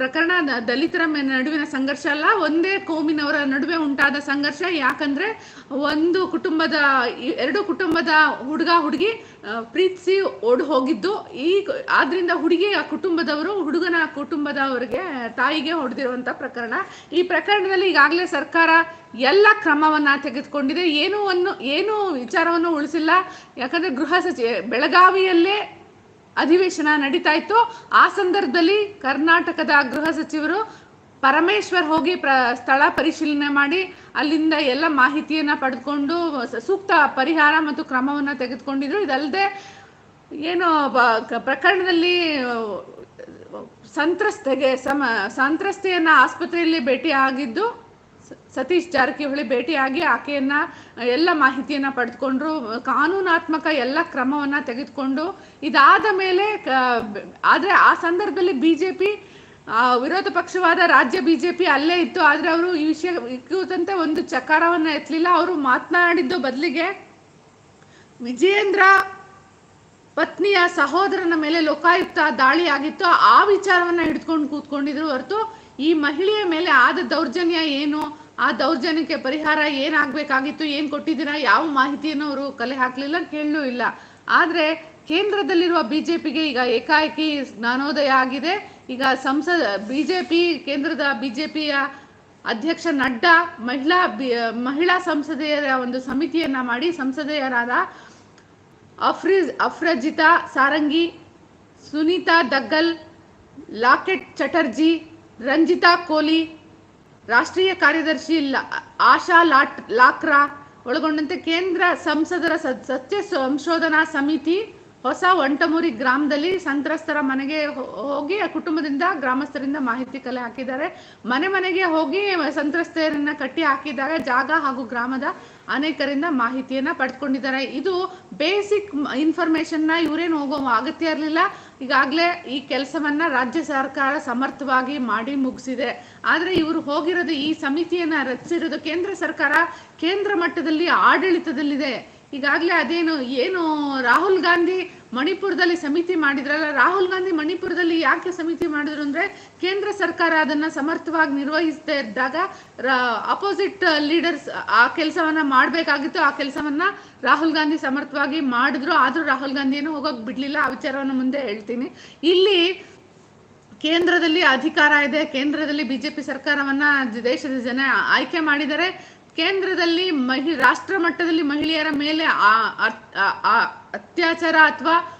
ಪ್ರಕರಣ ದಲಿತರ ನಡುವಿನ ಸಂಘರ್ಷ ಅಲ್ಲ, ಒಂದೇ ಕೋಮಿನವರ ನಡುವೆ ಉಂಟಾದ ಸಂಘರ್ಷ. ಯಾಕಂದ್ರೆ ಒಂದು ಕುಟುಂಬದ ಎರಡು ಕುಟುಂಬದ ಹುಡುಗ ಹುಡುಗಿ ಪ್ರೀತಿಸಿ ಓಡ್ ಹೋಗಿದ್ದು. ಈ ಆದ್ರಿಂದ ಹುಡುಗಿಯ ಕುಟುಂಬದವರು, ಹುಡುಗನ ಕುಟುಂಬದವರಿಗೆ, ತಾಯಿಗೆ ಹೊಡೆದಿರುವಂತ ಪ್ರಕರಣ. ಈ ಪ್ರಕರಣದಲ್ಲಿ ಈಗಾಗಲೇ ಸರ್ಕಾರ ಎಲ್ಲ ಕ್ರಮವನ್ನ ತೆಗೆದುಕೊಂಡಿದೆ. ಏನೂ ಒಂದು ಏನೂ ವಿಚಾರವನ್ನು ಉಳಿಸಿಲ್ಲ. ಯಾಕಂದ್ರೆ ಗೃಹ ಸಚಿವ ಬೆಳಗಾವಿಯಲ್ಲೇ ಅಧಿವೇಶನ ನಡೀತಾ ಇತ್ತು ಆ ಸಂದರ್ಭದಲ್ಲಿ ಕರ್ನಾಟಕದ ಗೃಹ ಸಚಿವರು ಪರಮೇಶ್ವರ್ ಹೋಗಿ ಪ್ರ, ಸ್ಥಳ ಪರಿಶೀಲನೆ ಮಾಡಿ, ಅಲ್ಲಿಂದ ಎಲ್ಲ ಮಾಹಿತಿಯನ್ನ ಪಡೆದುಕೊಂಡು ಸೂಕ್ತ ಪರಿಹಾರ ಮತ್ತು ಕ್ರಮವನ್ನು ತೆಗೆದುಕೊಂಡಿದ್ರು. ಇದಲ್ಲದೆ ಏನು ಪ್ರಕರಣದಲ್ಲಿ ಸಂತ್ರಸ್ತೆಗೆ ಸಮ, ಸಂತ್ರಸ್ತೆಯನ್ನು ಆಸ್ಪತ್ರೆಯಲ್ಲಿ ಭೇಟಿ ಆಗಿದ್ದು ಸತೀಶ್ ಜಾರಕಿಹೊಳಿ ಭೇಟಿಯಾಗಿ ಆಕೆಯನ್ನ, ಎಲ್ಲ ಮಾಹಿತಿಯನ್ನ ಪಡೆದುಕೊಂಡ್ರು. ಕಾನೂನಾತ್ಮಕ ಎಲ್ಲ ಕ್ರಮವನ್ನ ತೆಗೆದುಕೊಂಡು ಇದಾದ ಮೇಲೆ ಆದ್ರೆ ಆ ಸಂದರ್ಭದಲ್ಲಿ ಬಿಜೆಪಿ ವಿರೋಧ ಪಕ್ಷವಾದ ರಾಜ್ಯ ಬಿಜೆಪಿ ಅಲ್ಲೇ ಇತ್ತು. ಆದ್ರೆ ಅವರು ಈ ವಿಷಯ ಕುರಿತಂತೆ ಒಂದು ಚಕಾರವನ್ನ ಎತ್ತಲಿಲ್ಲ. ಅವರು ಮಾತನಾಡಿದ್ದು ಬದಲಿಗೆ ವಿಜಯೇಂದ್ರ ಪತ್ನಿಯ ಸಹೋದರನ ಮೇಲೆ ಲೋಕಾಯುಕ್ತ ದಾಳಿ ಆಗಿತ್ತು. ಆ ವಿಚಾರವನ್ನ ಹಿಡ್ಕೊಂಡು ಕೂತ್ಕೊಂಡಿದ್ರು ಹೊರತು ಈ ಮಹಿಳೆಯ ಮೇಲೆ ಆದ ದೌರ್ಜನ್ಯ ಏನು? ಆ ದೌರ್ಜನ್ಯಕ್ಕೆ ಪರಿಹಾರ ಏನಾಗಬೇಕಾಗಿತ್ತು? ಏನು ಕೊಟ್ಟಿದ್ದೀರಾ? ಯಾವ ಮಾಹಿತಿಯನ್ನು ಅವರು ಕಲೆ ಹಾಕಲಿಲ್ಲ ಕೇಳಲೂ ಇಲ್ಲ. ಆದರೆ ಕೇಂದ್ರದಲ್ಲಿರುವ ಬಿಜೆಪಿಗೆ ಈಗ ಏಕಾಏಕಿ ಜ್ಞಾನೋದಯ ಆಗಿದೆ. ಈಗ ಸಂಸದ, ಬಿಜೆಪಿ, ಕೇಂದ್ರದ ಬಿಜೆಪಿಯ ಅಧ್ಯಕ್ಷ ನಡ್ಡಾ ಮಹಿಳಾ ಬಿ- ಮಹಿಳಾ ಸಂಸದೆಯರ ಒಂದು ಸಮಿತಿಯನ್ನ ಮಾಡಿ ಸಂಸದೆಯರಾದ ಅಫ್ರಿಜ್ ಅಫ್ರಜಿತಾ ಸಾರಂಗಿ, ಸುನೀತಾ ದಗ್ಗಲ್, ಲಾಕೆಟ್ ಚಟರ್ಜಿ, ರಂಜಿತಾ ಕೋಲಿ, ರಾಷ್ಟ್ರೀಯ ಕಾರ್ಯದರ್ಶಿ ಆಶಾ ಲಾಟ್, ಲಾಕ್ರಾ ಒಳಗೊಂಡಂತೆ ಕೇಂದ್ರ ಸಂಸದರ ಸತ್ಯ ಸಂಶೋಧನಾ ಸಮಿತಿ ಹೊಸ ಒಂಟಮೂರಿ ಗ್ರಾಮದಲ್ಲಿ ಸಂತ್ರಸ್ತರ ಮನೆಗೆ ಹೋಗಿ ಕುಟುಂಬದಿಂದ ಗ್ರಾಮಸ್ಥರಿಂದ ಮಾಹಿತಿ ಕಲೆ ಹಾಕಿದ್ದಾರೆ. ಮನೆ ಮನೆಗೆ ಹೋಗಿ ಸಂತ್ರಸ್ತರನ್ನ ಕಟ್ಟಿ ಹಾಕಿದಾಗ ಜಾಗ ಹಾಗೂ ಗ್ರಾಮದ ಅನೇಕರಿಂದ ಮಾಹಿತಿಯನ್ನ ಪಡ್ಕೊಂಡಿದ್ದಾರೆ. ಇದು ಬೇಸಿಕ್ ಇನ್ಫಾರ್ಮೇಶನ್ನ ಇವರೇನು ಹೋಗೋ ಅಗತ್ಯ ಇರಲಿಲ್ಲ. ಈಗಾಗಲೇ ಈ ಕೆಲಸವನ್ನ ರಾಜ್ಯ ಸರ್ಕಾರ ಸಮರ್ಥವಾಗಿ ಮಾಡಿ ಮುಗಿಸಿದೆ. ಆದರೆ ಇವರು ಹೋಗಿರೋದು ಈ ಸಮಿತಿಯನ್ನ ರಚಿಸಿರೋದು ಕೇಂದ್ರ ಸರ್ಕಾರ, ಕೇಂದ್ರ ಮಟ್ಟದಲ್ಲಿ ಆಡಳಿತದಲ್ಲಿದೆ. ಈಗಾಗಲೇ ಅದೇನು, ಏನು ರಾಹುಲ್ ಗಾಂಧಿ ಮಣಿಪುರದಲ್ಲಿ ಸಮಿತಿ ಮಾಡಿದ್ರಲ್ಲ, ರಾಹುಲ್ ಗಾಂಧಿ ಮಣಿಪುರದಲ್ಲಿ ಯಾಕೆ ಸಮಿತಿ ಮಾಡಿದ್ರು ಅಂದ್ರೆ ಕೇಂದ್ರ ಸರ್ಕಾರ ಅದನ್ನ ಸಮರ್ಥವಾಗಿ ನಿರ್ವಹಿಸದೇ ಇದ್ದಾಗ ಅಪೋಸಿಟ್ ಲೀಡರ್ಸ್ ಆ ಕೆಲಸವನ್ನ ಮಾಡಬೇಕಾಗಿತ್ತು, ಆ ಕೆಲಸವನ್ನ ರಾಹುಲ್ ಗಾಂಧಿ ಸಮರ್ಥವಾಗಿ ಮಾಡಿದ್ರು. ಆದರೂ ರಾಹುಲ್ ಗಾಂಧಿ ಏನು ಹೋಗೋಕೆ ಬಿಡಲಿಲ್ಲ, ಆ ವಿಚಾರವನ್ನು ಮುಂದೆ ಹೇಳ್ತೀನಿ. ಇಲ್ಲಿ ಕೇಂದ್ರದಲ್ಲಿ ಅಧಿಕಾರ ಇದೆ, ಕೇಂದ್ರದಲ್ಲಿ ಬಿಜೆಪಿ ಸರ್ಕಾರವನ್ನ ದೇಶದ ಜನ ಆಯ್ಕೆ ಮಾಡಿದ್ದಾರೆ. ಕೇಂದ್ರದಲ್ಲಿ ಮಹಿ, ರಾಷ್ಟ್ರ ಮಟ್ಟದಲ್ಲಿ ಮಹಿಳೆಯರ ಮೇಲೆ ಆ- ಅತ್ಯಾಚಾರ ಅಥವಾ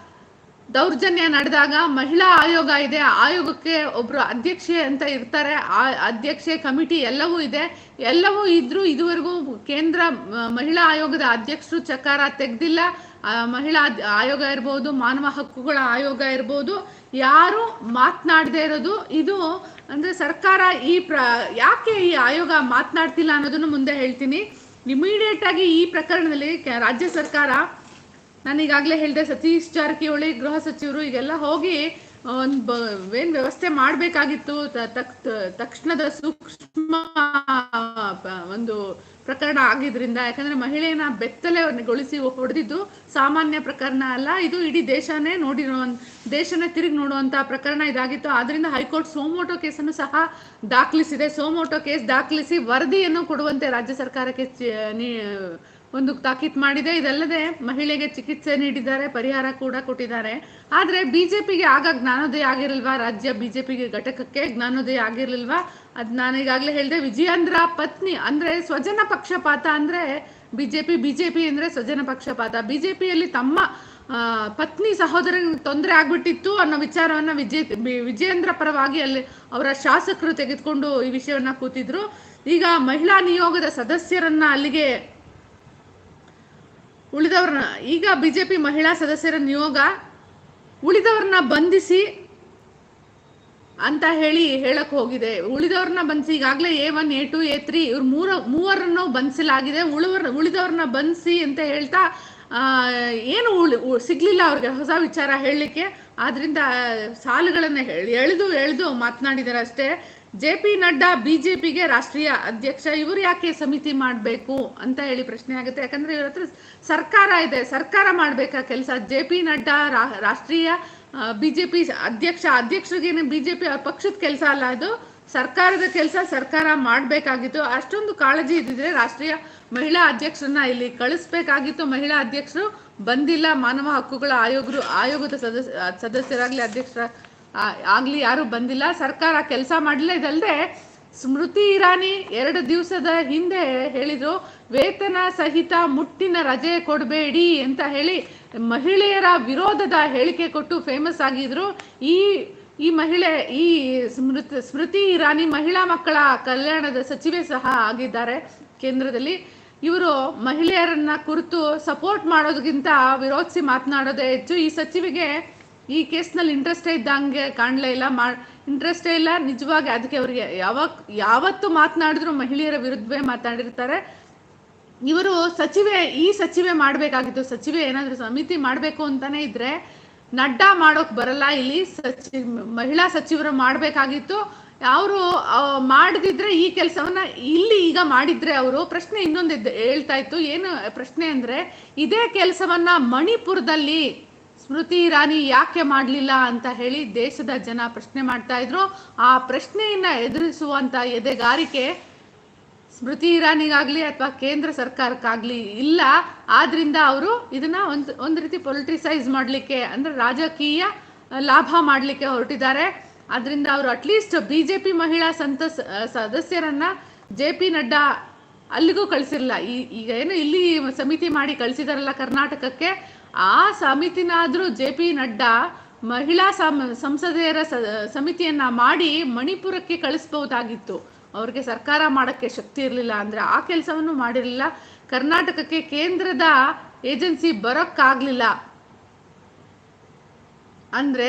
ದೌರ್ಜನ್ಯ ನಡೆದಾಗ ಮಹಿಳಾ ಆಯೋಗ ಇದೆ. ಆಯೋಗಕ್ಕೆ ಒಬ್ರು ಅಧ್ಯಕ್ಷೆ ಅಂತ ಇರ್ತಾರೆ. ಆ ಅಧ್ಯಕ್ಷೆ ಕಮಿಟಿ ಎಲ್ಲವೂ ಇದೆ. ಎಲ್ಲವೂ ಇದ್ರೂ ಇದುವರೆಗೂ ಕೇಂದ್ರ ಮಹಿಳಾ ಆಯೋಗದ ಅಧ್ಯಕ್ಷರು ಚಕಾರ ತೆಗ್ದಿಲ್ಲ. ಮಹಿಳಾ ಆಯೋಗ ಇರ್ಬೋದು, ಮಾನವ ಹಕ್ಕುಗಳ ಆಯೋಗ ಇರ್ಬೋದು, ಯಾರು ಮಾತನಾಡದೇ ಇರೋದು, ಇದು ಅಂದ್ರೆ ಸರ್ಕಾರ ಈ ಪ್ರ, ಯಾಕೆ ಈ ಆಯೋಗ ಮಾತನಾಡ್ತಿಲ್ಲ ಅನ್ನೋದನ್ನು ಮುಂದೆ ಹೇಳ್ತೀನಿ. ಇಮಿಡಿಯೇಟ್ ಆಗಿ ಈ ಪ್ರಕರಣದಲ್ಲಿ ರಾಜ್ಯ ಸರ್ಕಾರ ನಾನು ಈಗಾಗಲೇ ಹೇಳಿದೆ, ಸತೀಶ್ ಜಾರಕಿಹೊಳಿ, ಗೃಹ ಸಚಿವರು, ಈಗೆಲ್ಲ ಹೋಗಿ ಒಂದು ಏನ್ ವ್ಯವಸ್ಥೆ ಮಾಡಬೇಕಾಗಿತ್ತು? ತಕ್ಷಣದ ಸೂಕ್ಷ್ಮ ಒಂದು ಪ್ರಕರಣ ಆಗಿದ್ರಿಂದ. ಯಾಕಂದ್ರೆ ಮಹಿಳೆಯನ್ನ ಬೆತ್ತಲೆಗೊಳಿಸಿ ಹೊಡೆದಿದ್ದು ಸಾಮಾನ್ಯ ಪ್ರಕರಣ ಅಲ್ಲ. ಇದು ಇಡೀ ದೇಶನೇ ನೋಡಿರೋ ದೇಶನೇ ತಿರುಗಿ ನೋಡುವಂತ ಪ್ರಕರಣ ಇದಾಗಿತ್ತು. ಆದ್ರಿಂದ ಹೈಕೋರ್ಟ್ ಸೋಮೋಟೋ ಕೇಸನ್ನು ಸಹ ದಾಖಲಿಸಿದೆ. ಸೋಮೋಟೋ ಕೇಸ್ ದಾಖಲಿಸಿ ವರದಿಯನ್ನು ಕೊಡುವಂತೆ ರಾಜ್ಯ ಸರ್ಕಾರಕ್ಕೆ ಒಂದು ತಾಕೀತ್ ಮಾಡಿದೆ. ಇದಲ್ಲದೆ ಮಹಿಳೆಗೆ ಚಿಕಿತ್ಸೆ ನೀಡಿದ್ದಾರೆ, ಪರಿಹಾರ ಕೂಡ ಕೊಟ್ಟಿದ್ದಾರೆ. ಆದ್ರೆ ಬಿಜೆಪಿಗೆ ಆಗ ಜ್ಞಾನೋದಯ ಆಗಿರಲ್ವಾ? ರಾಜ್ಯ ಬಿಜೆಪಿಗೆ ಘಟಕಕ್ಕೆ ಜ್ಞಾನೋದಯ ಆಗಿರಲಿಲ್ವಾ? ಅದ್ ನಾನು ಈಗಾಗಲೇ ಹೇಳಿದೆ, ವಿಜಯೇಂದ್ರ ಪತ್ನಿ ಅಂದ್ರೆ ಸ್ವಜನ ಪಕ್ಷಪಾತ ಅಂದ್ರೆ ಬಿಜೆಪಿ ಬಿಜೆಪಿ ಅಂದ್ರೆ ಸ್ವಜನ ಪಕ್ಷಪಾತ. ಬಿಜೆಪಿಯಲ್ಲಿ ತಮ್ಮ ಪತ್ನಿ ಸಹೋದರನ ತೊಂದರೆ ಆಗ್ಬಿಟ್ಟಿತ್ತು ಅನ್ನೋ ವಿಚಾರವನ್ನ ವಿಜಯ ವಿಜಯೇಂದ್ರ ಪರವಾಗಿ ಅಲ್ಲಿ ಅವರ ಶಾಸಕರು ತೆಗೆದುಕೊಂಡು ಈ ವಿಷಯವನ್ನ ಕೂತಿದ್ರು. ಈಗ ಮಹಿಳಾ ನಿಯೋಗದ ಸದಸ್ಯರನ್ನ ಅಲ್ಲಿಗೆ ಉಳಿದವ್ರನ್ನ ಈಗ ಬಿಜೆಪಿ ಮಹಿಳಾ ಸದಸ್ಯರ ನಿಯೋಗ ಉಳಿದವ್ರನ್ನ ಬಂಧಿಸಿ ಅಂತ ಹೇಳಿ ಹೇಳಕ್ ಹೋಗಿದೆ. ಉಳಿದವ್ರನ್ನ ಬಂಧಿಸಿ ಈಗಾಗಲೇ A one, A two, A three ಇವ್ರ ಮೂರ, ಮೂವರನ್ನು ಬಂಧಿಸಲಾಗಿದೆ. ಉಳಿವರ್, ಉಳಿದವ್ರನ್ನ ಬಂಧಿಸಿ ಅಂತ ಹೇಳ್ತಾ ಏನು ಉಳಿ ಸಿಗ್ಲಿಲ್ಲ ಅವ್ರಿಗೆ ಹೊಸ ವಿಚಾರ ಹೇಳಲಿಕ್ಕೆ. ಆದ್ರಿಂದ ಸಾಲುಗಳನ್ನ ಎಳೆದು ಎಳೆದು ಮಾತನಾಡಿದ್ದಾರೆ ಅಷ್ಟೇ. ಜೆ ಪಿ ನಡ್ಡಾ ಬಿಜೆಪಿಗೆ ರಾಷ್ಟ್ರೀಯ ಅಧ್ಯಕ್ಷ, ಇವರು ಯಾಕೆ ಸಮಿತಿ ಮಾಡಬೇಕು ಅಂತ ಹೇಳಿ ಪ್ರಶ್ನೆ ಆಗುತ್ತೆ. ಯಾಕಂದ್ರೆ ಇವ್ರ ಹತ್ರ ಸರ್ಕಾರ ಇದೆ, ಸರ್ಕಾರ ಮಾಡಬೇಕಾ ಕೆಲಸ? ಜೆ ಪಿ ನಡ್ಡಾ ರಾಷ್ಟ್ರೀಯ ಬಿಜೆಪಿ ಅಧ್ಯಕ್ಷ, ಅಧ್ಯಕ್ಷರಿಗೇನೆ ಬಿಜೆಪಿ ಪಕ್ಷದ ಕೆಲಸ ಅಲ್ಲ ಅದು. ಸರ್ಕಾರದ ಕೆಲಸ ಸರ್ಕಾರ ಮಾಡಬೇಕಾಗಿತ್ತು. ಅಷ್ಟೊಂದು ಕಾಳಜಿ ಇದ್ದಿದ್ರೆ ರಾಷ್ಟ್ರೀಯ ಮಹಿಳಾ ಅಧ್ಯಕ್ಷರನ್ನ ಇಲ್ಲಿ ಕಳಿಸ್ಬೇಕಾಗಿತ್ತು. ಮಹಿಳಾ ಅಧ್ಯಕ್ಷರು ಬಂದಿಲ್ಲ. ಮಾನವ ಹಕ್ಕುಗಳ ಆಯೋಗರು, ಆಯೋಗದ ಸದಸ್ಯ, ಸದಸ್ಯರಾಗ್ಲಿ ಅಧ್ಯಕ್ಷರ ಆಗ್ಲಿ ಯಾರು ಬಂದಿಲ್ಲ. ಸರ್ಕಾರ ಕೆಲಸ ಮಾಡಲಿಲ್ಲ. ಇದಲ್ಲದೆ ಸ್ಮೃತಿ ಇರಾನಿ ಎರಡು ದಿವಸದ ಹಿಂದೆ ಹೇಳಿದ್ರು, ವೇತನ ಸಹಿತ ಮುಟ್ಟಿನ ರಜೆ ಕೊಡಬೇಡಿ ಅಂತ ಹೇಳಿ ಮಹಿಳೆಯರ ವಿರೋಧದ ಹೇಳಿಕೆ ಕೊಟ್ಟು ಫೇಮಸ್ ಆಗಿದ್ರು. ಈ ಈ ಮಹಿಳೆ, ಈ ಸ್ಮೃತಿ ಸ್ಮೃತಿ ಇರಾನಿ ಮಹಿಳಾ ಮಕ್ಕಳ ಕಲ್ಯಾಣದ ಸಚಿವೆ ಸಹ ಆಗಿದ್ದಾರೆ ಕೇಂದ್ರದಲ್ಲಿ. ಇವರು ಮಹಿಳೆಯರನ್ನ ಕುರಿತು ಸಪೋರ್ಟ್ ಮಾಡೋದಕ್ಕಿಂತ ವಿರೋಧಿಸಿ ಮಾತನಾಡೋದೇ ಹೆಚ್ಚು. ಈ ಸಚಿವೆಗೆ ಈ ಕೇಸ್ನಲ್ಲಿ ಇಂಟ್ರೆಸ್ಟೇ ಇದ್ದಂಗೆ ಕಾಣಲೇ ಇಲ್ಲ. ಮಾ ಇಂಟ್ರೆಸ್ಟೇ ಇಲ್ಲ. ನಿಜವಾಗಿ ಅದಕ್ಕೆ ಅವರಿಗೆ ಯಾವಾಗ ಯಾವತ್ತು ಮಾತನಾಡಿದ್ರು ಮಹಿಳೆಯರ ವಿರುದ್ಧವೇ ಮಾತಾಡಿರ್ತಾರೆ ಇವರು ಸಚಿವೆ, ಈ ಸಚಿವೆ ಮಾಡಬೇಕಾಗಿತ್ತು ಸಚಿವೆ ಏನಾದರೂ ಸಮಿತಿ ಮಾಡಬೇಕು ಅಂತಾನೆ ಇದ್ರೆ ನಡ್ಡಾ ಮಾಡೋಕ್ ಬರಲ್ಲ. ಇಲ್ಲಿ ಸಚಿ, ಮಹಿಳಾ ಸಚಿವರು ಮಾಡಬೇಕಾಗಿತ್ತು. ಅವರು ಮಾಡದಿದ್ರೆ ಈ ಕೆಲಸವನ್ನ ಇಲ್ಲಿ ಈಗ ಮಾಡಿದ್ರೆ ಅವರು. ಪ್ರಶ್ನೆ ಇನ್ನೊಂದು ಹೇಳ್ತಾ ಇತ್ತು. ಏನು ಪ್ರಶ್ನೆ ಅಂದ್ರೆ, ಇದೇ ಕೆಲಸವನ್ನ ಮಣಿಪುರದಲ್ಲಿ ಸ್ಮೃತಿ ಇರಾನಿ ಯಾಕೆ ಮಾಡಲಿಲ್ಲ ಅಂತ ಹೇಳಿ ದೇಶದ ಜನ ಪ್ರಶ್ನೆ ಮಾಡ್ತಾ ಇದ್ರು. ಆ ಪ್ರಶ್ನೆಯನ್ನ ಎದುರಿಸುವಂತ ಎದೆಗಾರಿಕೆ ಸ್ಮೃತಿ ಇರಾನಿಗಾಗ್ಲಿ ಅಥವಾ ಕೇಂದ್ರ ಸರ್ಕಾರಕ್ಕಾಗ್ಲಿ ಇಲ್ಲ. ಆದ್ರಿಂದ ಅವರು ಇದನ್ನ ಒಂದು ಒಂದು ರೀತಿ ಪೊಲಿಟಿಸೈಸ್ ಮಾಡಲಿಕ್ಕೆ ಅಂದ್ರೆ ರಾಜಕೀಯ ಲಾಭ ಮಾಡಲಿಕ್ಕೆ ಹೊರಟಿದ್ದಾರೆ. ಆದ್ರಿಂದ ಅವರು ಅಟ್ಲೀಸ್ಟ್ ಬಿಜೆಪಿ ಮಹಿಳಾ ಸಂತ ಸದಸ್ಯರನ್ನ ಜೆ ಪಿ ನಡ್ಡಾ ಅಲ್ಲಿಗೂ ಕಳಿಸಿರಲ್ಲ ಈ, ಈಗ ಏನು ಇಲ್ಲಿ ಸಮಿತಿ ಮಾಡಿ ಕಳಿಸಿದಾರಲ್ಲ ಕರ್ನಾಟಕಕ್ಕೆ. ಆ ಸಮಿತಿನಾದರೂ ಜೆ ಪಿ ನಡ್ಡಾ ಮಹಿಳಾ ಸಂಸದೆಯರ ಸಮಿತಿಯನ್ನ ಮಾಡಿ ಮಣಿಪುರಕ್ಕೆ ಕಳಿಸ್ಬಹುದಾಗಿತ್ತು. ಅವ್ರಿಗೆ ಸರ್ಕಾರ ಮಾಡಕ್ಕೆ ಶಕ್ತಿ ಇರಲಿಲ್ಲ ಅಂದ್ರೆ ಆ ಕೆಲಸವನ್ನು ಮಾಡಿರಲಿಲ್ಲ. ಕರ್ನಾಟಕಕ್ಕೆ ಕೇಂದ್ರದ ಏಜೆನ್ಸಿ ಬರೋಕ್ಕಾಗ್ಲಿಲ್ಲ. ಅಂದ್ರೆ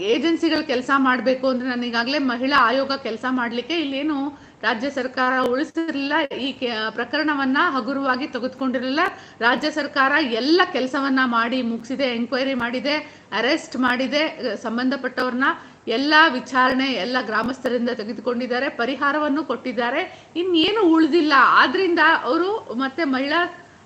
ಏಜೆನ್ಸಿಗಳು ಕೆಲಸ ಮಾಡಬೇಕು ಅಂದ್ರೆ ನಾನು ಈಗಾಗಲೇ ಮಹಿಳಾ ಆಯೋಗ ಕೆಲಸ ಮಾಡಲಿಕ್ಕೆ ಇಲ್ಲೇನು ರಾಜ್ಯ ಸರ್ಕಾರ ಉಳಿಸಿರಲಿಲ್ಲ, ಈ ಪ್ರಕರಣವನ್ನ ಹಗುರವಾಗಿ ತೆಗೆದುಕೊಂಡಿರಲಿಲ್ಲ. ರಾಜ್ಯ ಸರ್ಕಾರ ಎಲ್ಲ ಕೆಲಸವನ್ನ ಮಾಡಿ ಮುಗಿಸಿದೆ ಎಂಕ್ವೈರಿ ಮಾಡಿದೆ ಅರೆಸ್ಟ್ ಮಾಡಿದೆ, ಸಂಬಂಧಪಟ್ಟವ್ರನ್ನ ಎಲ್ಲ ವಿಚಾರಣೆ, ಎಲ್ಲ ಗ್ರಾಮಸ್ಥರಿಂದ ತೆಗೆದುಕೊಂಡಿದ್ದಾರೆ, ಪರಿಹಾರವನ್ನು ಕೊಟ್ಟಿದ್ದಾರೆ. ಇನ್ನೇನು ಉಳಿದಿಲ್ಲ. ಆದ್ರಿಂದ ಅವರು ಮತ್ತೆ ಮಹಿಳಾ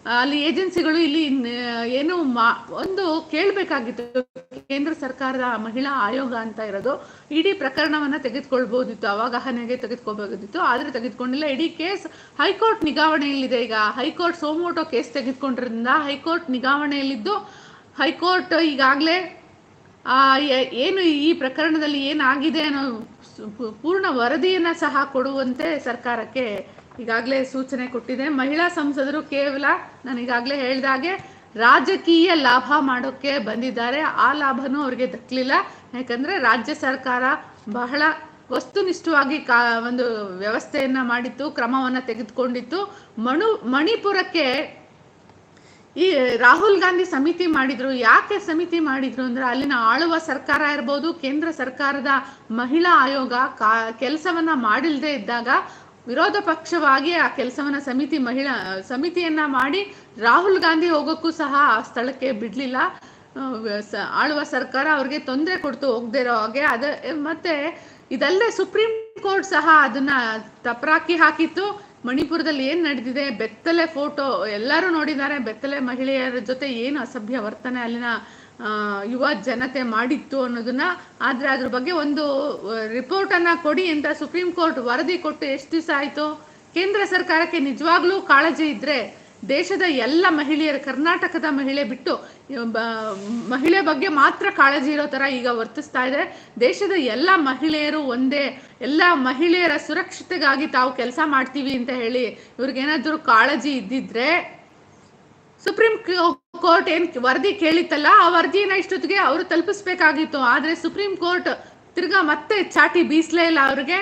ಅಲ್ಲಿ ಏಜೆನ್ಸಿಗಳು ಇಲ್ಲಿ ಏನು ಮಾ- ಒಂದು ಕೇಳಬೇಕಾಗಿತ್ತು. ಕೇಂದ್ರ ಸರ್ಕಾರದ ಮಹಿಳಾ ಆಯೋಗ ಅಂತ ಇರೋದು. ಇಡೀ ಪ್ರಕರಣವನ್ನ ತೆಗೆದುಕೊಳ್ಬಹುದಿತ್ತು ಅವಗಾಹನೆಗೆ ತೆಗೆದುಕೊಳ್ಬಹುದಿತ್ತು ಆದ್ರೆ ತೆಗೆದುಕೊಂಡಿಲ್ಲ. ಇಡೀ ಕೇಸ್ ಹೈಕೋರ್ಟ್ ನಿಗಾವಣೆಯಲ್ಲಿದೆ ಈಗ. High court suo motu case ತೆಗೆದುಕೊಂಡಿರೋದ್ರಿಂದ high court ನಿಗಾವಣೆಯಲ್ಲಿದ್ದು, ಹೈಕೋರ್ಟ್ ಈಗಾಗಲೇ ಏನು ಈ ಪ್ರಕರಣದಲ್ಲಿ ಏನಾಗಿದೆ ಅನ್ನೋ ಪೂರ್ಣ ವರದಿಯನ್ನ ಸಹ ಕೊಡುವಂತೆ ಸರ್ಕಾರಕ್ಕೆ ಈಗಾಗಲೇ ಸೂಚನೆ ಕೊಟ್ಟಿದೆ. ಮಹಿಳಾ ಸಂಸದರು ಕೇವಲ ನಾನು ಈಗಾಗಲೇ ಹೇಳ್ದಾಗೆ ರಾಜಕೀಯ ಲಾಭ ಮಾಡೋಕ್ಕೆ ಬಂದಿದ್ದಾರೆ. ಆ ಲಾಭನೂ ಅವರಿಗೆ ದಕ್ಕಲಿಲ್ಲ. ಯಾಕಂದ್ರೆ ರಾಜ್ಯ ಸರ್ಕಾರ ಬಹಳ ವಸ್ತುನಿಷ್ಠವಾಗಿ ಕಾ, ಒಂದು ವ್ಯವಸ್ಥೆಯನ್ನ ಮಾಡಿತ್ತು, ಕ್ರಮವನ್ನ ತೆಗೆದುಕೊಂಡಿತ್ತು. ಮಣು, ಮಣಿಪುರಕ್ಕೆ ಈ ರಾಹುಲ್ ಗಾಂಧಿ ಸಮಿತಿ ಮಾಡಿದ್ರು. ಯಾಕೆ ಸಮಿತಿ ಮಾಡಿದ್ರು ಅಂದ್ರೆ ಅಲ್ಲಿನ ಆಳುವ ಸರ್ಕಾರ ಇರ್ಬೋದು, ಕೇಂದ್ರ ಸರ್ಕಾರದ ಮಹಿಳಾ ಆಯೋಗ ಕಾ, ಕೆಲಸವನ್ನ ಮಾಡಿಲ್ದೇ ಇದ್ದಾಗ ವಿರೋಧ ಪಕ್ಷವಾಗಿ ಆ ಕೆಲಸವನ್ನ ಸಮಿತಿ ಮಹಿಳಾ, ಸಮಿತಿಯನ್ನ ಮಾಡಿ ರಾಹುಲ್ ಗಾಂಧಿ ಹೋಗೋಕ್ಕೂ ಸಹ ಆ ಸ್ಥಳಕ್ಕೆ ಬಿಡ್ಲಿಲ್ಲ. ಆಳುವ ಸರ್ಕಾರ ಅವ್ರಿಗೆ ತೊಂದರೆ ಕೊಡ್ತು ಹೋಗದೆ ಇರೋ ಹಾಗೆ. ಅದ, ಮತ್ತೆ ಇದಲ್ಲದೆ ಸುಪ್ರೀಂ ಕೋರ್ಟ್ ಸಹ ಅದನ್ನ ತಪರಾಕಿ ಹಾಕಿತ್ತು. ಮಣಿಪುರದಲ್ಲಿ ಏನ್ ನಡೆದಿದೆ? ಬೆತ್ತಲೆ ಫೋಟೋ ಎಲ್ಲರೂ ನೋಡಿದ್ದಾರೆ. ಬೆತ್ತಲೆ ಮಹಿಳೆಯರ ಜೊತೆ ಏನು ಅಸಭ್ಯ ವರ್ತನೆ? ಅಲ್ಲಿನ ಯುವ ಜನತೆ ಮಾಡಿತ್ತು ಅನ್ನೋದನ್ನ, ಆದ್ರೆ ಅದ್ರ ಬಗ್ಗೆ ಒಂದು ರಿಪೋರ್ಟ್ ಅನ್ನ ಕೊಡಿ ಅಂತ ಸುಪ್ರೀಂ ಕೋರ್ಟ್ ವರದಿ ಕೊಟ್ಟು ಎಷ್ಟು ದಿವಸ ಆಯ್ತು? ಕೇಂದ್ರ ಸರ್ಕಾರಕ್ಕೆ ನಿಜವಾಗ್ಲೂ ಕಾಳಜಿ ಇದ್ರೆ ದೇಶದ ಎಲ್ಲ ಮಹಿಳೆಯರು, ಕರ್ನಾಟಕದ ಮಹಿಳೆ ಬಿಟ್ಟು ಮಹಿಳೆ ಬಗ್ಗೆ ಮಾತ್ರ ಕಾಳಜಿ ಇರೋ ತರ ಈಗ ವರ್ತಿಸ್ತಾ ಇದೆ. ದೇಶದ ಎಲ್ಲ ಮಹಿಳೆಯರು ಒಂದೇ, ಎಲ್ಲ ಮಹಿಳೆಯರ ಸುರಕ್ಷತೆಗಾಗಿ ತಾವು ಕೆಲಸ ಮಾಡ್ತೀವಿ ಅಂತ ಹೇಳಿ ಇವ್ರಿಗೇನಾದ್ರೂ ಕಾಳಜಿ ಇದ್ದಿದ್ರೆ ಸುಪ್ರೀಂ ಕೋರ್ಟ್ ಏನ್ ವರದಿ ಕೇಳಿತ್ತಲ್ಲ, ಆ ವರದಿನ ಇಷ್ಟೊತ್ತಿಗೆ ಅವರು ತಲುಪಿಸ್ಬೇಕಾಗಿತ್ತು. ಆದ್ರೆ ಸುಪ್ರೀಂ ಕೋರ್ಟ್ ತಿರ್ಗಾ ಮತ್ತೆ ಚಾಟಿ ಬೀಸ್ಲೇ ಇಲ್ಲ ಅವ್ರಿಗೆ.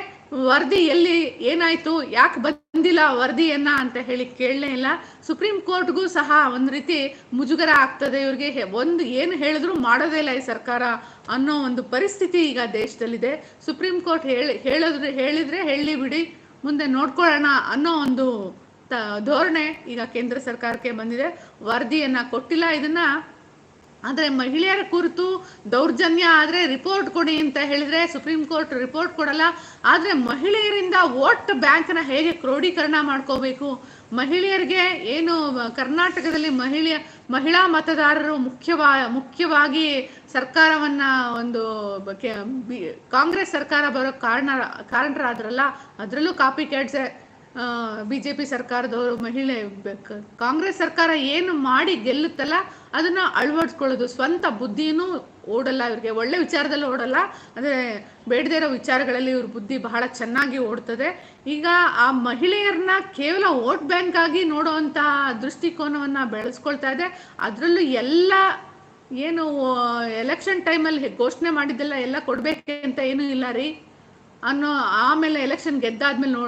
ವರದಿ ಎಲ್ಲಿ, ಏನಾಯ್ತು, ಯಾಕೆ ಬಂದಿಲ್ಲ ವರದಿಯನ್ನ ಅಂತ ಹೇಳಿ ಕೇಳಲೇ ಇಲ್ಲ. ಸುಪ್ರೀಂ ಕೋರ್ಟ್ಗೂ ಸಹ ಒಂದ್ ರೀತಿ ಮುಜುಗರ ಆಗ್ತದೆ ಇವ್ರಿಗೆ. ಒಂದು ಏನು ಹೇಳಿದ್ರು ಮಾಡೋದೇ ಇಲ್ಲ ಈ ಸರ್ಕಾರ ಅನ್ನೋ ಒಂದು ಪರಿಸ್ಥಿತಿ ಈಗ ದೇಶದಲ್ಲಿದೆ. ಸುಪ್ರೀಂ ಕೋರ್ಟ್ ಹೇಳಿ, ಹೇಳಿದ್ರೆ ಹೇಳಿದ್ರೆ ಹೇಳಿ ಬಿಡಿ, ಮುಂದೆ ನೋಡ್ಕೊಳ್ಳೋಣ ಅನ್ನೋ ಒಂದು ಧೋರಣೆ ಈಗ ಕೇಂದ್ರ ಸರ್ಕಾರಕ್ಕೆ ಬಂದಿದೆ. ವರದಿಯನ್ನ ಕೊಟ್ಟಿಲ್ಲ ಇದನ್ನ. ಆದರೆ ಮಹಿಳೆಯರ ಕುರಿತು ದೌರ್ಜನ್ಯ ಆದರೆ ರಿಪೋರ್ಟ್ ಕೊಡಿ ಅಂತ ಹೇಳಿದ್ರೆ ಸುಪ್ರೀಂ ಕೋರ್ಟ್ ರಿಪೋರ್ಟ್ ಕೊಡಲ್ಲ. ಆದರೆ ಮಹಿಳೆಯರಿಂದ ವೋಟ್ ಬ್ಯಾಂಕ್ನ ಹೇಗೆ ಕ್ರೋಢೀಕರಣ ಮಾಡ್ಕೋಬೇಕು? ಮಹಿಳೆಯರಿಗೆ ಏನು ಕರ್ನಾಟಕದಲ್ಲಿ ಮಹಿಳೆಯ ಮಹಿಳಾ ಮತದಾರರು ಮುಖ್ಯವಾ, ಮುಖ್ಯವಾಗಿ ಸರ್ಕಾರವನ್ನ ಒಂದು ಕಾಂಗ್ರೆಸ್ ಸರ್ಕಾರ ಬರೋ ಕಾರಣ, ಕಾರಣರಾದ್ರಲ್ಲ, ಅದರಲ್ಲೂ ಕಾಪಿ ಕ್ಯಾಟ್ಸೆ ಬಿ ಜೆ ಪಿ ಸರ್ಕಾರದವರು ಮಹಿಳೆ ಕಾಂಗ್ರೆಸ್ ಸರ್ಕಾರ ಏನು ಮಾಡಿ ಗೆಲ್ಲುತ್ತಲ್ಲ, ಅದನ್ನ ಅಳವಡಿಸ್ಕೊಳ್ಳೋದು. ಸ್ವಂತ ಬುದ್ಧಿನೂ ಓಡಲ್ಲ ಇವ್ರಿಗೆ. ಒಳ್ಳೆ ವಿಚಾರದಲ್ಲಿ ಓಡಲ್ಲ ಅಂದ್ರೆ ಬೇಡದೇ ಇರೋ ವಿಚಾರಗಳಲ್ಲಿ ಇವ್ರ ಬುದ್ಧಿ ಬಹಳ ಚೆನ್ನಾಗಿ ಓಡ್ತದೆ. ಈಗ ಆ ಮಹಿಳೆಯರನ್ನ ಕೇವಲ ವೋಟ್ ಬ್ಯಾಂಕ್ ಆಗಿ ನೋಡುವಂತಹ ದೃಷ್ಟಿಕೋನವನ್ನ ಬೆಳೆಸ್ಕೊಳ್ತಾ ಇದೆ. ಅದರಲ್ಲೂ ಎಲ್ಲ ಏನು ಎಲೆಕ್ಷನ್ ಟೈಮಲ್ಲಿ ಘೋಷಣೆ ಮಾಡಿದ್ದೆಲ್ಲ ಎಲ್ಲ ಕೊಡ್ಬೇಕು ಅಂತ ಏನೂ ಇಲ್ಲ ರೀ. ಅನ್ನೋ ಆಮೇಲೆ ಎಲೆಕ್ಷನ್ ಗೆದ್ದಾದ್ಮೇಲೆ ನೋ,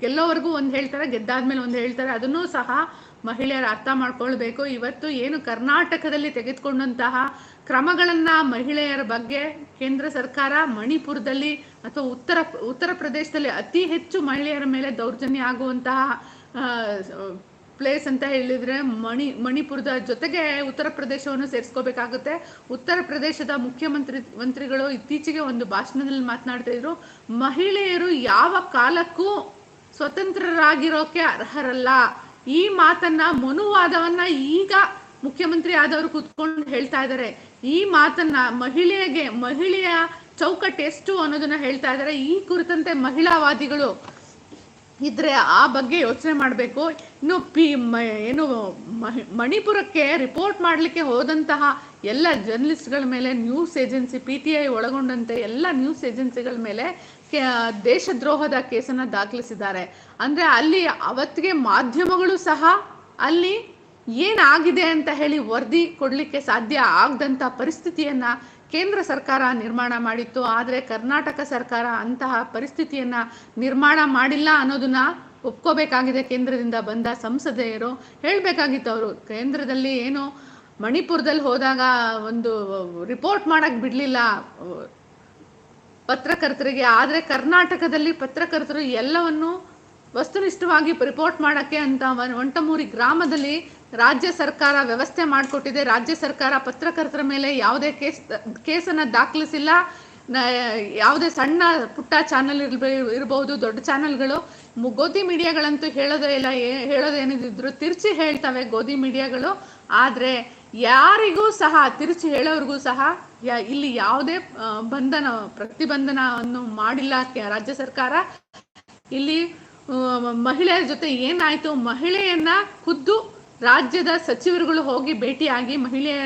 ಗೆಲ್ಲೋವರೆಗೂ ಒಂದು ಹೇಳ್ತಾರೆ, ಗೆದ್ದಾದ್ಮೇಲೆ ಒಂದು ಹೇಳ್ತಾರೆ. ಅದನ್ನು ಸಹ ಮಹಿಳೆಯರು ಅರ್ಥ ಮಾಡ್ಕೊಳ್ಬೇಕು. ಇವತ್ತು ಏನು ಕರ್ನಾಟಕದಲ್ಲಿ ತೆಗೆದುಕೊಂಡಂತಹ ಕ್ರಮಗಳನ್ನ ಮಹಿಳೆಯರ ಬಗ್ಗೆ ಕೇಂದ್ರ ಸರ್ಕಾರ ಮಣಿಪುರದಲ್ಲಿ ಅಥವಾ ಉತ್ತರ ಉತ್ತರ ಪ್ರದೇಶದಲ್ಲಿ ಅತಿ ಹೆಚ್ಚು ಮಹಿಳೆಯರ ಮೇಲೆ ದೌರ್ಜನ್ಯ ಆಗುವಂತಹ ಪ್ಲೇಸ್ ಅಂತ ಹೇಳಿದ್ರೆ ಮಣಿ, ಮಣಿಪುರದ ಜೊತೆಗೆ ಉತ್ತರ ಪ್ರದೇಶವನ್ನು ಸೇರಿಸ್ಕೋಬೇಕಾಗುತ್ತೆ. ಉತ್ತರ ಪ್ರದೇಶದ ಮುಖ್ಯಮಂತ್ರಿ, ಮಂತ್ರಿಗಳು ಇತ್ತೀಚೆಗೆ ಒಂದು ಭಾಷಣದಲ್ಲಿ ಮಾತನಾಡ್ತಾ ಇದ್ರು, ಮಹಿಳೆಯರು ಯಾವ ಕಾಲಕ್ಕೂ ಸ್ವತಂತ್ರರಾಗಿರೋಕೆ ಅರ್ಹರಲ್ಲ. ಈ ಮಾತನ್ನ ಮನುವಾದವನ್ನ ಈಗ ಮುಖ್ಯಮಂತ್ರಿ ಆದವರು ಕೂತ್ಕೊಂಡು ಹೇಳ್ತಾ ಇದ್ದಾರೆ. ಈ ಮಾತನ್ನ ಮಹಿಳೆಗೆ, ಮಹಿಳೆಯ ಚೌಕಟ್ಟು ಎಷ್ಟು ಅನ್ನೋದನ್ನ ಹೇಳ್ತಾ ಇದ್ದಾರೆ. ಈ ಕುರಿತಂತೆ ಮಹಿಳಾವಾದಿಗಳು ಇದ್ರೆ ಆ ಬಗ್ಗೆ ಯೋಚನೆ ಮಾಡಬೇಕು. ಇನ್ನು ಪಿ ಏನು ಮಣಿಪುರಕ್ಕೆ ರಿಪೋರ್ಟ್ ಮಾಡಲಿಕ್ಕೆ ಹೋದಂತಹ ಎಲ್ಲ ಜರ್ನಲಿಸ್ಟ್ಗಳ ಮೇಲೆ, news agency, P T I ಒಳಗೊಂಡಂತೆ ಎಲ್ಲ ನ್ಯೂಸ್ ಏಜೆನ್ಸಿಗಳ ಮೇಲೆ ದೇಶದ್ರೋಹದ ಕೇಸನ್ನು ದಾಖಲಿಸಿದ್ದಾರೆ. ಅಂದರೆ ಅಲ್ಲಿ ಅವತ್ತಿಗೆ ಮಾಧ್ಯಮಗಳು ಸಹ ಅಲ್ಲಿ ಏನಾಗಿದೆ ಅಂತ ಹೇಳಿ ವರದಿ ಕೊಡಲಿಕ್ಕೆ ಸಾಧ್ಯ ಆಗದಂಥ ಪರಿಸ್ಥಿತಿಯನ್ನ ಕೇಂದ್ರ ಸರ್ಕಾರ ನಿರ್ಮಾಣ ಮಾಡಿತ್ತು, ಆದರೆ ಕರ್ನಾಟಕ ಸರ್ಕಾರ ಅಂತಹ ಪರಿಸ್ಥಿತಿಯನ್ನ ನಿರ್ಮಾಣ ಮಾಡಿಲ್ಲ ಅನ್ನೋದನ್ನ ಒಪ್ಕೋಬೇಕಾಗಿದೆ ಕೇಂದ್ರದಿಂದ ಬಂದ ಸಂಸದೆಯರು. ಹೇಳಬೇಕಾಗಿತ್ತು ಅವರು, ಕೇಂದ್ರದಲ್ಲಿ ಏನು ಮಣಿಪುರದಲ್ಲಿ ಹೋದಾಗ ಒಂದು ರಿಪೋರ್ಟ್ ಮಾಡಕ್ ಬಿಡಲಿಲ್ಲ. ಪತ್ರಕರ್ತರಿಗೆ, ಆದರೆ ಕರ್ನಾಟಕದಲ್ಲಿ ಪತ್ರಕರ್ತರು ಎಲ್ಲವನ್ನು ವಸ್ತುನಿಷ್ಠವಾಗಿ ರಿಪೋರ್ಟ್ ಮಾಡೋಕ್ಕೆ ಅಂತ ಒಂಟಮೂರಿ ಗ್ರಾಮದಲ್ಲಿ ರಾಜ್ಯ ಸರ್ಕಾರ ವ್ಯವಸ್ಥೆ ಮಾಡಿಕೊಟ್ಟಿದೆ. ರಾಜ್ಯ ಸರ್ಕಾರ ಪತ್ರಕರ್ತರ ಮೇಲೆ ಯಾವುದೇ ಕೇಸ್, ಕೇಸನ್ನು ದಾಖಲಿಸಿಲ್ಲ. ಯಾವುದೇ ಸಣ್ಣ ಪುಟ್ಟ ಚಾನಲ್ ಇರ್ಬ ಇರಬಹುದು ದೊಡ್ಡ ಚಾನಲ್ಗಳು ಗೋಧಿ ಮೀಡಿಯಾಗಳಂತೂ ಹೇಳೋದೇ ಇಲ್ಲ. ಹೇಳೋದೇನಿದ್ರು ತಿರುಚಿ ಹೇಳ್ತವೆ ಗೋಧಿ ಮೀಡಿಯಾಗಳು. ಆದರೆ ಯಾರಿಗೂ ಸಹ, ತಿರುಚಿ ಹೇಳೋರಿಗೂ ಸಹ ಇಲ್ಲಿ ಯಾವುದೇ ಬಂಧನ, ಪ್ರತಿಬಂಧನವನ್ನು ಮಾಡಿಲ್ಲ ರಾಜ್ಯ ಸರ್ಕಾರ. ಇಲ್ಲಿ ಮಹಿಳೆಯರ ಜೊತೆ ಏನಾಯ್ತು? ಮಹಿಳೆಯನ್ನ ಖುದ್ದು ರಾಜ್ಯದ ಸಚಿವರುಗಳು ಹೋಗಿ ಭೇಟಿಯಾಗಿ ಮಹಿಳೆಯ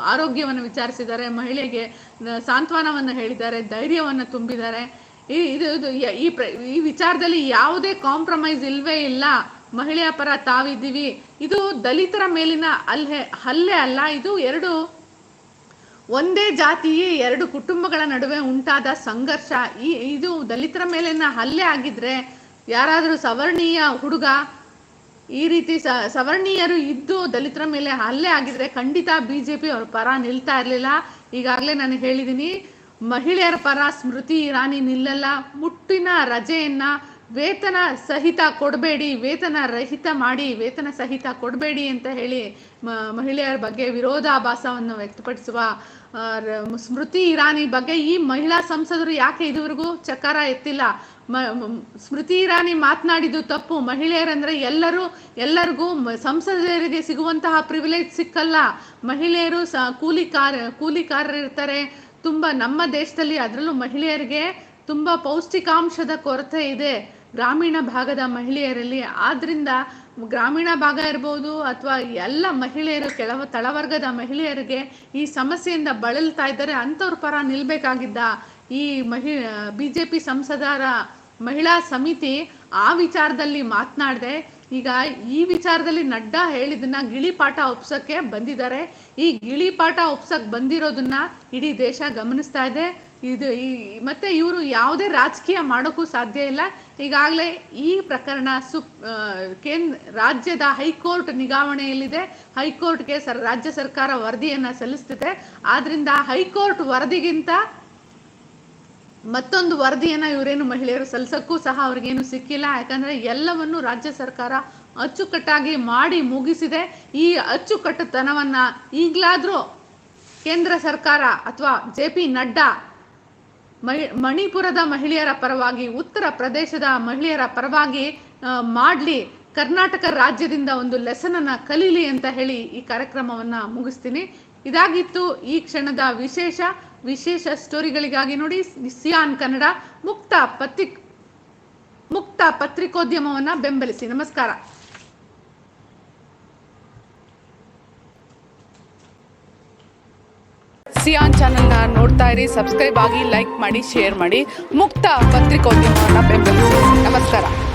ಆರೋಗ್ಯವನ್ನು ವಿಚಾರಿಸಿದ್ದಾರೆ, ಮಹಿಳೆಗೆ ಸಾಂತ್ವನವನ್ನು ಹೇಳಿದ್ದಾರೆ, ಧೈರ್ಯವನ್ನು ತುಂಬಿದ್ದಾರೆ. ಈ, ಇದು ಇದು ಈ ಪ್ರ, ಈ ವಿಚಾರದಲ್ಲಿ ಯಾವುದೇ ಕಾಂಪ್ರಮೈಸ್ ಇಲ್ವೇ ಇಲ್ಲ. ಮಹಿಳೆಯ ಪರ ತಾವಿದ್ದೀವಿ. ಇದು ದಲಿತರ ಮೇಲಿನ ಅಲ್ಲೆ ಹಲ್ಲೆ ಅಲ್ಲ. ಇದು ಎರಡು, ಒಂದೇ ಜಾತಿಯ ಎರಡು ಕುಟುಂಬಗಳ ನಡುವೆ ಉಂಟಾದ ಸಂಘರ್ಷ. ಈ, ಇದು ದಲಿತರ ಮೇಲಿನ ಹಲ್ಲೆ ಆಗಿದ್ರೆ ಯಾರಾದರೂ ಸವರ್ಣೀಯ ಹುಡುಗ, ಈ ರೀತಿ ಸ, ಸವರ್ಣೀಯರು ಇದ್ದು ದಲಿತರ ಮೇಲೆ ಹಲ್ಲೆ ಆಗಿದ್ರೆ ಖಂಡಿತ ಬಿ ಜೆ ಪಿ ಅವ್ರ ಪರ ನಿಲ್ತಾ ಇರಲಿಲ್ಲ. ಈಗಾಗಲೇ ನಾನು ಹೇಳಿದ್ದೀನಿ ಮಹಿಳೆಯರ ಪರ ಸ್ಮೃತಿ ಇರಾನಿ ನಿಲ್ಲಲ್ಲ. ಮುಟ್ಟಿನ ರಜೆಯನ್ನ ವೇತನ ಸಹಿತ ಕೊಡಬೇಡಿ, ವೇತನ ರಹಿತ ಮಾಡಿ, ವೇತನ ಸಹಿತ ಕೊಡಬೇಡಿ ಅಂತ ಹೇಳಿ ಮಹಿಳೆಯರ ಬಗ್ಗೆ ವಿರೋಧಾಭಾಸವನ್ನು ವ್ಯಕ್ತಪಡಿಸುವ ಸ್ಮೃತಿ ಇರಾನಿ ಬಗ್ಗೆ ಈ ಮಹಿಳಾ ಸಂಸದರು ಯಾಕೆ ಇದುವರೆಗೂ ಚಕಾರ ಎತ್ತಿಲ್ಲ? ಸ್ಮೃತಿ ಇರಾನಿ ಮಾತನಾಡಿದ್ದು ತಪ್ಪು. ಮಹಿಳೆಯರಂದ್ರೆ ಎಲ್ಲರೂ, ಎಲ್ಲರಿಗೂ ಸಂಸದರಿಗೆ ಸಿಗುವಂತಹ ಪ್ರಿವಿಲೇಜ್ ಸಿಕ್ಕಲ್ಲ. ಮಹಿಳೆಯರು ಸ ಕೂಲಿಕಾರ ಕೂಲಿಕಾರರಿರ್ತಾರೆ ತುಂಬ ನಮ್ಮ ದೇಶದಲ್ಲಿ ಅದರಲ್ಲೂ ಮಹಿಳೆಯರಿಗೆ ತುಂಬ ಪೌಷ್ಟಿಕಾಂಶದ ಕೊರತೆ ಇದೆ. ಗ್ರಾಮೀಣ ಭಾಗದ ಮಹಿಳೆಯರಲ್ಲಿ. ಆದ್ದರಿಂದ ಗ್ರಾಮೀಣ ಭಾಗ ಇರ್ಬೋದು ಅಥವಾ ಎಲ್ಲ ಮಹಿಳೆಯರು ಕೆಲವು ತಳವರ್ಗದ ಮಹಿಳೆಯರಿಗೆ ಈ ಸಮಸ್ಯೆಯಿಂದ ಬಳಲ್ತಾ ಇದ್ದಾರೆ, ಅಂಥವ್ರ ಪರ ನಿಲ್ಬೇಕಾಗಿದ್ದ ಈ ಮಹಿ ಬಿ ಜೆ ಪಿ ಸಂಸದರ ಮಹಿಳಾ ಸಮಿತಿ ಆ ವಿಚಾರದಲ್ಲಿ ಮಾತನಾಡದೆ, ಈಗ ಈ ವಿಚಾರದಲ್ಲಿ ನಡ್ಡಾ ಹೇಳಿದನ್ನ ಗಿಳಿಪಾಠ ಒಪ್ಸಕ್ಕೆ ಬಂದಿದ್ದಾರೆ. ಈ ಗಿಳಿಪಾಠ ಒಪ್ಸಕ್ ಬಂದಿರೋದನ್ನ ಇಡೀ ದೇಶ ಗಮನಿಸ್ತಾ ಇದೆ. ಇದು ಮತ್ತೆ ಇವರು ಯಾವುದೇ ರಾಜಕೀಯ ಮಾಡೋಕ್ಕೂ ಸಾಧ್ಯ ಇಲ್ಲ. ಈಗಾಗಲೇ ಈ ಪ್ರಕರಣ ಸುಪ್ ಕೇಂದ್ರ ರಾಜ್ಯದ ಹೈಕೋರ್ಟ್ ನಿಗಾವಣೆಯಲ್ಲಿದೆ. ಹೈಕೋರ್ಟ್ಗೆ ಸರ್, ರಾಜ್ಯ ಸರ್ಕಾರ ವರದಿಯನ್ನ ಸಲ್ಲಿಸ್ತಿದೆ. ಆದ್ರಿಂದ ಹೈಕೋರ್ಟ್ ವರದಿಗಿಂತ ಮತ್ತೊಂದು ವರದಿಯನ್ನ ಇವರೇನು ಮಹಿಳೆಯರು ಸಲ್ಲಿಸಕ್ಕೂ ಸಹ ಅವ್ರಿಗೇನು ಸಿಕ್ಕಿಲ್ಲ. ಯಾಕಂದ್ರೆ ಎಲ್ಲವನ್ನು ರಾಜ್ಯ ಸರ್ಕಾರ ಅಚ್ಚುಕಟ್ಟಾಗಿ ಮಾಡಿ ಮುಗಿಸಿದೆ. ಈ ಅಚ್ಚುಕಟ್ಟುತನವನ್ನ ಈಗ್ಲಾದ್ರೂ ಕೇಂದ್ರ ಸರ್ಕಾರ ಅಥವಾ ಜೆ ಪಿ ನಡ್ಡಾ ಮಹಿ- ಮಣಿಪುರದ ಮಹಿಳೆಯರ ಪರವಾಗಿ, ಉತ್ತರ ಪ್ರದೇಶದ ಮಹಿಳೆಯರ ಪರವಾಗಿ ಮಾಡಲಿ, ಕರ್ನಾಟಕ ರಾಜ್ಯದಿಂದ ಒಂದು ಲೆಸನ್ ಅನ್ನ ಕಲೀಲಿ ಅಂತ ಹೇಳಿ ಈ ಕಾರ್ಯಕ್ರಮವನ್ನ ಮುಗಿಸ್ತೀನಿ. ಇದಾಗಿತ್ತು ಈ ಕ್ಷಣದ ವಿಶೇಷ. ವಿಶೇಷ ಸ್ಟೋರಿಗಳಿಗಾಗಿ ನೋಡಿ ಸಿಯಾನ್ ಕನ್ನಡ ಮುಕ್ತ ಪತ್ರಿಕ್, ಮುಕ್ತ ಪತ್ರಿಕೋದ್ಯಮವನ್ನ ಬೆಂಬಲಿಸಿ. ನಮಸ್ಕಾರ. ಸಿಯಾನ್ ಚಾನೆಲ್ನ ನೋಡ್ತಾ ಇರಿ, ಸಬ್ಸ್ಕ್ರೈಬ್ ಆಗಿ ಲೈಕ್ ಮಾಡಿ, ಶೇರ್ ಮಾಡಿ, ಮುಕ್ತ ಪತ್ರಿಕೋದ್ಯಮವನ್ನು ಬೆಂಬಲಿಸಿ. ನಮಸ್ಕಾರ.